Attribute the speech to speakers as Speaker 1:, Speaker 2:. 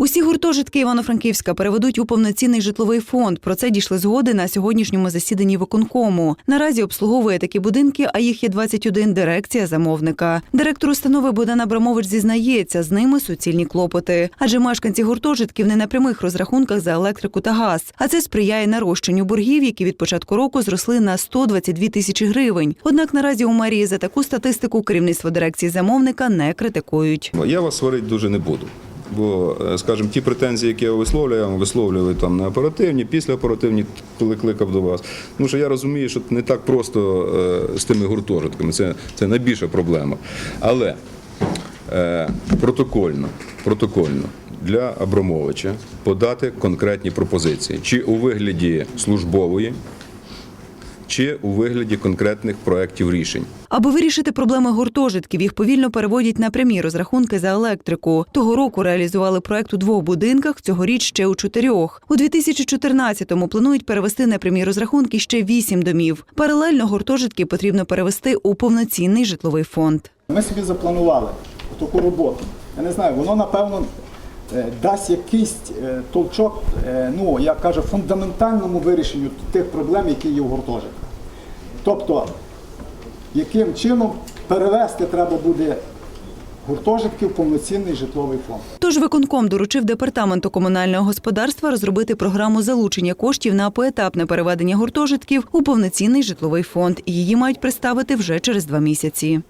Speaker 1: Усі гуртожитки Івано-Франківська переведуть у повноцінний житловий фонд. Про це дійшли згоди на сьогоднішньому засіданні виконкому. Наразі обслуговує такі будинки, а їх є 21 дирекція замовника. Директор установи Богдан Абрамович зізнається, з ними суцільні клопоти. Адже мешканці гуртожитків не на прямих розрахунках за електрику та газ. А це сприяє нарощенню боргів, які від початку року зросли на 122 тисячі гривень. Однак наразі у мерії за таку статистику керівництво дирекції замовника не критикують.
Speaker 2: Я вас сварити дуже не буду. Бо, е, скажімо, ті претензії, які я висловлюю, я вам висловлювали там на оперативні, після оперативні, коли кликав до вас. Тому що я розумію, що не так просто е, з тими гуртожитками. Це, це найбільша проблема. Але е, протокольно, протокольно для Абрамовича подати конкретні пропозиції, чи у вигляді службової, чи у вигляді конкретних проєктів рішень.
Speaker 1: Аби вирішити проблеми гуртожитків, їх повільно переводять на прямі розрахунки за електрику. Того року реалізували проект у двох будинках, цьогоріч ще у чотирьох. У 2014-му планують перевести на прямі розрахунки ще вісім домів. Паралельно гуртожитки потрібно перевести у повноцінний житловий фонд.
Speaker 3: Ми собі запланували таку роботу. Я не знаю, воно напевно дасть якийсь е, толчок, е, ну як каже, фундаментальному вирішенню тих проблем, які є в гуртожитках. Тобто, яким чином перевести треба буде гуртожитки в повноцінний житловий фонд.
Speaker 1: Тож виконком доручив департаменту комунального господарства розробити програму залучення коштів на поетапне переведення гуртожитків у повноцінний житловий фонд. Її мають представити вже через два місяці.